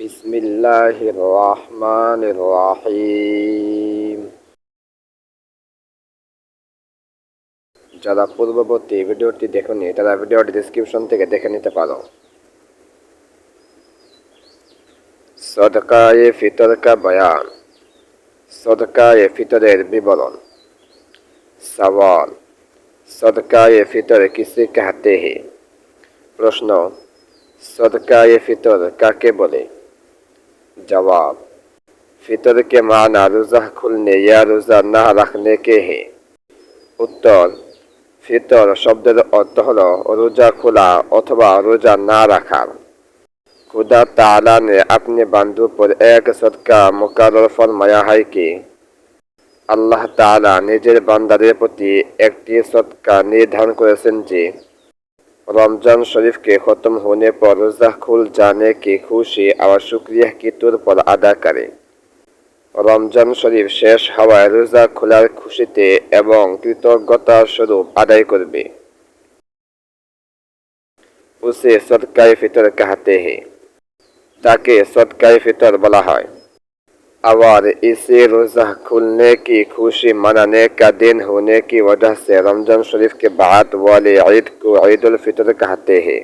بسم الله الرحمن الرحيم যারা পূর্ববর্তী ভিডিওটি দেখুন তারা ভিডিওটি ডিসক্রিপশন থেকে দেখে নিতে পারো। সদকায়ে ফিতর কা বয়ান। সদকায়ে ফিতরের বিবরণ। সওয়াল। সদকায়ে ফিতর কিসে কাহতে হে? প্রশ্ন, সদকায়ে ফিতর কাকে বলে? जवाब फितर के माना रोज़ा खुलने या रोज़ा ना रखने के हैं উত্তর ফিতর শব্দের অর্থ হল রোজা খোলা অথবা রোজা না রাখার खुदा ताला ने अपने बंधु पर एक सदका मुकर्र फरमाया है कि আল্লাহ তাআলা নিজের বান্দাদের প্রতি একটি সৎকা নির্ধারণ করেছেন যে रमजान शरीफ के ख़त्म होने पर रोज़ा खुल जाने की खुशी और शुक्रिया की तौर पर अदा करें রমজান শরীফ শেষ হওয়ায় রোজা খোলার খুশিতে এবং কৃতজ্ঞতার স্বরূপ আদায় করবে উসে সদকায় ফিতর কাহাতে হে তাকে সদকায় ফিতর বলা হয় और इसे रोज़ा खुलने की खुशी मनाने का दिन होने की वजह से रमज़ान शरीफ के बाद वाले ईद को ईद उल फितर कहते हैं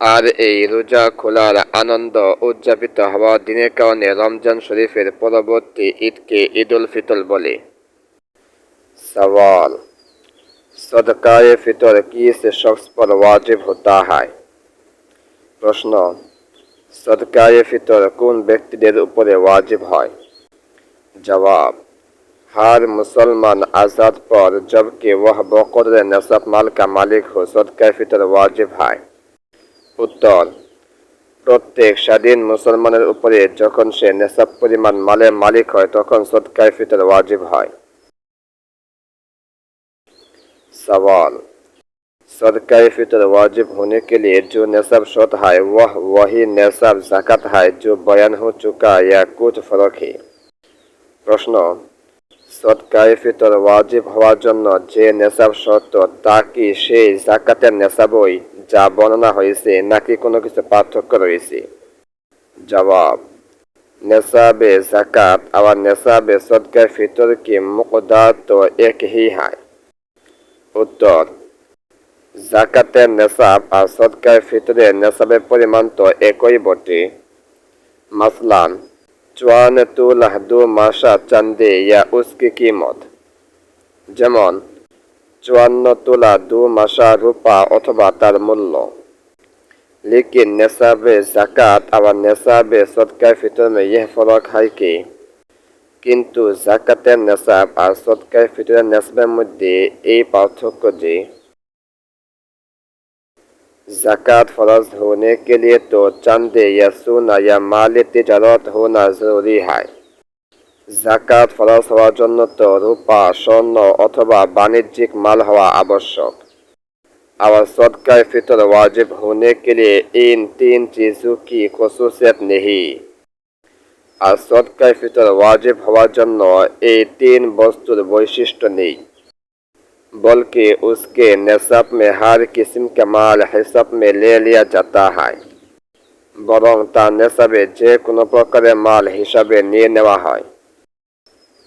আর এই রোজা খোলার আনন্দ উদযাপিত হওয়া দিনের কারণে রমজান শরীফের পরবর্তী ঈদকে ঈদ উল ফিতর বলে सवाल सदकाए फितर किस शख्स पर वाजिब होता है প্রশ্ন सदकाए फितर কোন ব্যক্তিদের উপরে ওয়াজিব হয় जवाब हर मुसलमान आज़ाद पर जबकि वह बकदर नसब माल का मालिक हो सदकाए फितर वाजिब है উত্তর প্রত্যেক স্বাধীন মুসলমানের উপরে যখন সে নেশাব পরিমাণ মালের মালিক হয় তখন সদকায় ফিতর ওয়াজিব হয় सवाल सदकाए फितर वाजिब होने के लिए जो नसब शर्त है वह वही नसब जक़ात है जो बयान हो चुका या कुछ फर्क है প্রশ্ন সদকায়ে ফিতর ওয়াজিব হওয়ার জন্য যে নেশাব শর্ত তা কি সেই জাকাতের নেশাবই যা বর্ণনা হয়েছে নাকি কোনো কিছু পার্থক্য রয়েছে জবাব নেশাবে জাকাত আবার নেশাবে সদকায় ফিতর কি মুকদার তো এক হি হয় উত্তর জাকাতের নেশাব আর সৎকার ফিতরে নেশাবের পরিমাণ তো একই বটে। মাসলান চুয়ান তুল হাদু মাসা চান্দে ইয়া উসকি কিমত। যেমন চুয়ান্ন তোলা দু মাসা রূপা অথবা তার মূল্য। লিকিন নেশাবে জাকাত আবার নেশাবে সৎকার ফিতরমে ইহ ফরক হয় কি? কিন্তু জাকাতের নেশাব আর সৎকার ফিতরের নেশাবের মধ্যে এই পার্থক্য যে জাকাত फरज होने के लिए तो चंदे या सोना या माल तिजारत होना जरूरी है জাকাত ফরজ হওয়ার জন্য তো রূপা স্বর্ণ অথবা বাণিজ্যিক মাল হওয়া আবশ্যক और सदका फितर वाजिब होने के लिए इन तीन चीज़ों की खसूसियत नहीं আর সদকায় ফিতর ওয়াজিব হওয়ার জন্য এই তিন বস্তুর বৈশিষ্ট্য নেই बल्कि उसके नसब में हर किस्म का माल हिसाब में ले लिया जाता है বরং তার নেশাবে যে কোনো প্রকারের মাল হিসাবে নিয়ে নেওয়া হয়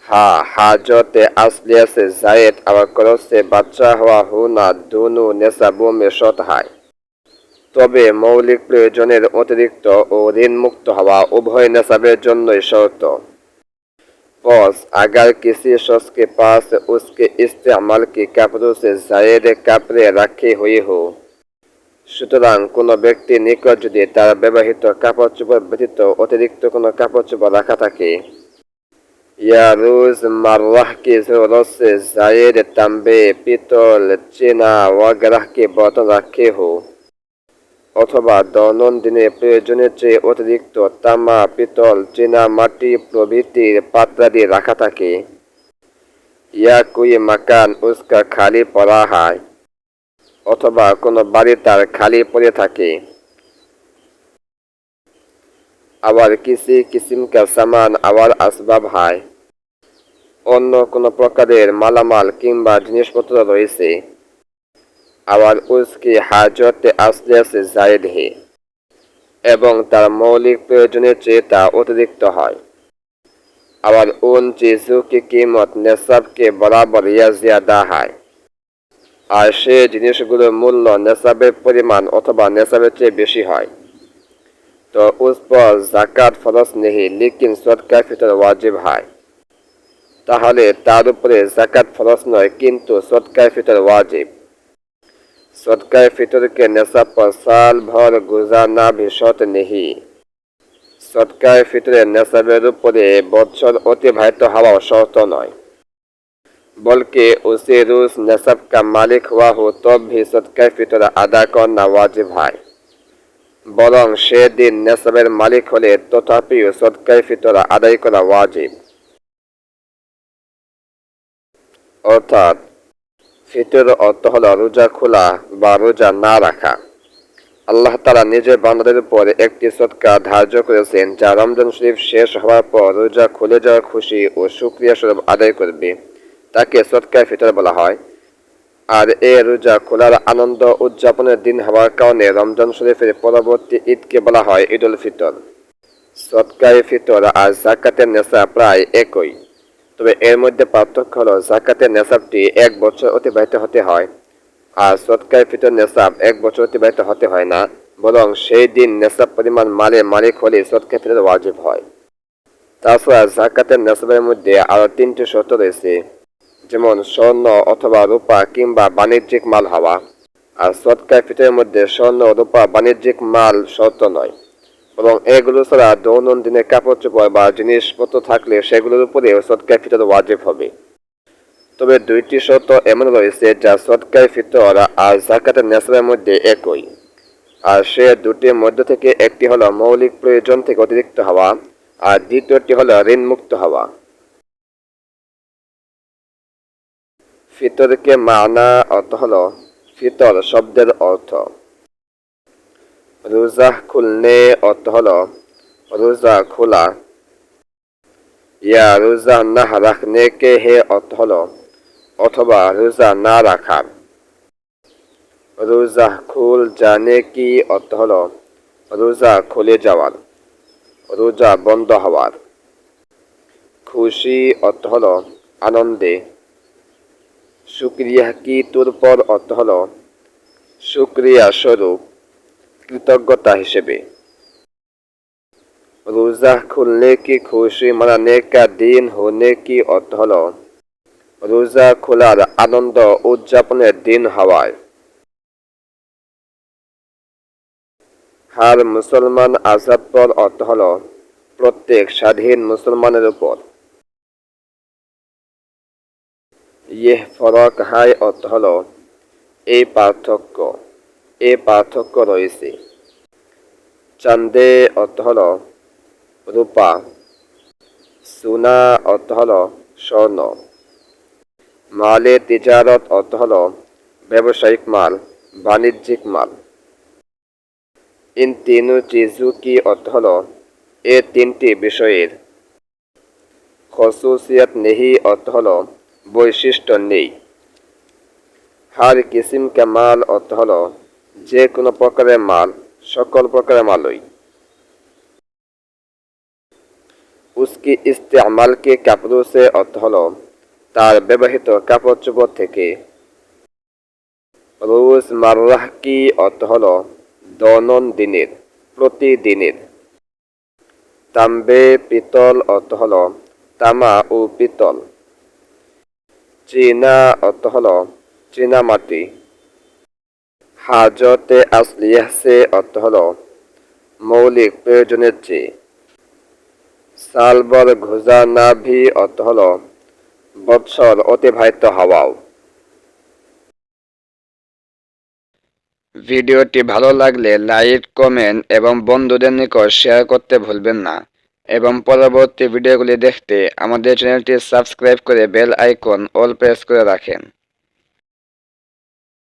হা হাজতে আসলিয়া से जायद और करोज से বাচ্চা হওয়া হোনা दोनों নেশাবো में শত হয় তবে মৌলিক প্রয়োজনের অতিরিক্ত ও ঋণমুক্ত হওয়া উভয় নেশাবের জন্যই শর্ত पॉस अगर किसी शख्स के पास उसके इस्तेमाल के कपड़ों से जायद कपड़े रखे हुए हो সুতরাং কোনো ব্যক্তির নিকট যদি তার ব্যবহৃত কাপড় চোপড় ব্যতীত অতিরিক্ত কোনো কাপড় চোপড় রাখা থাকে या रोज़मर्रा की ज़रूरत से जायद तंबे पितल चीना वगैरह के बर्तन रखे हो অথবা দৈনন্দিনের প্রয়োজনের চেয়ে অতিরিক্ত তামা, পিতল, চীনা মাটি প্রভৃতির পাত্রাদি রাখা থাকে। ইয়া কুই মাকান উস্কা খালি পড়া হয়, অথবা কোনো বাড়ি তার খালি পড়ে থাকে। আবার কিসি কিসিম কা সামান আবার আসবাব হয়। অন্য কোনো প্রকারের মালামাল কিংবা জিনিসপত্র রয়েছে। আবার উসকি হাজতে আসলে আসে জায়দ হে এবং তার মৌলিক প্রয়োজনের চেয়ে তা অতিরিক্ত হয়। আবার উন চিজু কি কিমত নেশাবকে বরাবর ইয়া জিয়াদা হয়। আর সে জিনিসগুলোর মূল্য নেশাবের পরিমাণ অথবা নেশাবের চেয়ে বেশি হয়। তো উস পর জাকাত ফরজ নেহি, লিকিন সৎকার ফিতর ওয়াজিব হয়। তাহলে তার উপরে জাকাত ফরস নয়, কিন্তু সৎকার ফিতর ওয়াজিব। सदका फितर के नशब पर साल भर गुजारना भी शर्त नहीं সদকায় ফিতরে নেশাবের উপরে বছর অতিবাহিত হওয়া শর্ত নয় বলকে उसे रोज नसब का मालिक हुआ हो तब भी सदका फितर আদা করনা ওয়াজিব হয় বরং সে দিন নেশাবের মালিক হলে তথাপিও সদকায় ফিতর আদায় করা ওয়াজিব অর্থাৎ ফিতর অর্থ হল রোজা খোলা বা রোজা না রাখা। আল্লাহ তালা নিজের বান্দাদের উপর একটি সৎকা ধার্য করেছেন, যা রমজান শরীফ শেষ হওয়ার পর রোজা খুলে যাওয়ার খুশি ও সুক্রিয়া স্বরূপ আদায় করবে। তাকে সৎকায় ফিতর বলা হয়। আর এ রোজা খোলার আনন্দ উদযাপনের দিন হওয়ার কারণে রমজান শরীফের পরবর্তী ঈদকে বলা হয় ঈদ উল ফিতর। সৎকায় ফিতর আর জাকাতের নেশা প্রায় একই। তবে এর মধ্যে পার্থক্য হলো জাকাতের নেশাবটি এক বছর অতিবাহিত হতে হয় আর সৎকায় ফিতর নেশাব এক বছর অতিবাহিত হতে হয় না, বরং সেই দিন নেশাব পরিমাণ মালে মালিক হলে সৎকায় ফিতর ওয়াজিব হয়। তাছাড়া জাকাতের নেশাবের মধ্যে আরও তিনটি শর্ত রয়েছে, যেমন স্বর্ণ অথবা রূপা কিংবা বাণিজ্যিক মাল হওয়া। আর সৎকায় ফিতরের মধ্যে স্বর্ণ রূপা বাণিজ্যিক মাল শর্ত নয়। এবং এগুলো ছাড়া দৈনন্দিনে কাপড় চোপড় বা জিনিসপত্র থাকলে সেগুলোর উপরেও সৎকায় ফিতর ওয়াজিব হবে। তবে দুইটি শর্ত এমন রয়েছে যা সৎকায় ফিতর আর জাকাতের নেশাবের মধ্যে একই। আর সে দুটির মধ্য থেকে একটি হলো মৌলিক প্রয়োজন থেকে অতিরিক্ত হওয়া আর দ্বিতীয়টি হলো ঋণ মুক্ত হওয়া। ফিতরকে মানা অর্থ হলো ফিতর শব্দের অর্থ। রোজা খুলনে অর্থ হলো রোজা খোলা ইয়া রোজা না রাখনে কে হে অর্থ হলো অথবা রোজা না রাখার রোজা খুল জানে কি অর্থ হলো রোজা খুলে যাওয়ার রোজা বন্ধ হওয়ার খুশি অর্থ হলো আনন্দে শুক্রিয়া কি তোর পর অর্থ হলো শুক্রিয়া স্বরূপ কৃতজ্ঞতা হিসেবে। রোজা খুলনে কি খুশি মানানে কা দিন হোনে কি অর্থ হলো রোজা খোলার আনন্দ উদযাপনের দিন হওয়ায়। হার মুসলমান আজাদ পর অর্থ হল প্রত্যেক স্বাধীন মুসলমানের উপর। ইহ ফরক হাই অর্থ হল এই পার্থক্য। এ পার্থক্য রয়েছে। চান্দে অর্থ হল রূপা। সুনা অর্থ হল স্বর্ণ। মালে তিজারত অর্থ হল ব্যবসায়িক মাল, বাণিজ্যিক মাল। ইন তিন চিজু কি অর্থ হল এ তিনটি বিষয়ের। খসুসিয়াত নেহি অর্থ হল বৈশিষ্ট্য নেই। হার কিসিম কে মাল অর্থ হল যে কোনো প্রকারের মাল, সকল প্রকারের মালই। উসকি ইস্তেমাল কে কাপড় সে অর্থ হল তার ব্যবহৃত কাপড় চোপড় থেকে। রোজ মার্রাহ কি অর্থ হল দৈনন্দিনের প্রতিদিনের তাম্বে পিতল অর্থ হল তামা ও পিতল। চীনা অর্থ হল চীনা মাটি। হাজতে আসলিয়াহ সে অর্থ হল মৌলিক প্রয়োজনের চেয়ে সালবর ঘোজা নাভি অর্থ হল বৎসর অতিবাহিত হওয়াও। ভিডিওটি ভালো লাগলে লাইক, কমেন্ট এবং বন্ধুদের নিকট শেয়ার করতে ভুলবেন না এবং পরবর্তী ভিডিওগুলি দেখতে আমাদের চ্যানেলটি সাবস্ক্রাইব করে বেল আইকন অল প্রেস করে রাখেন।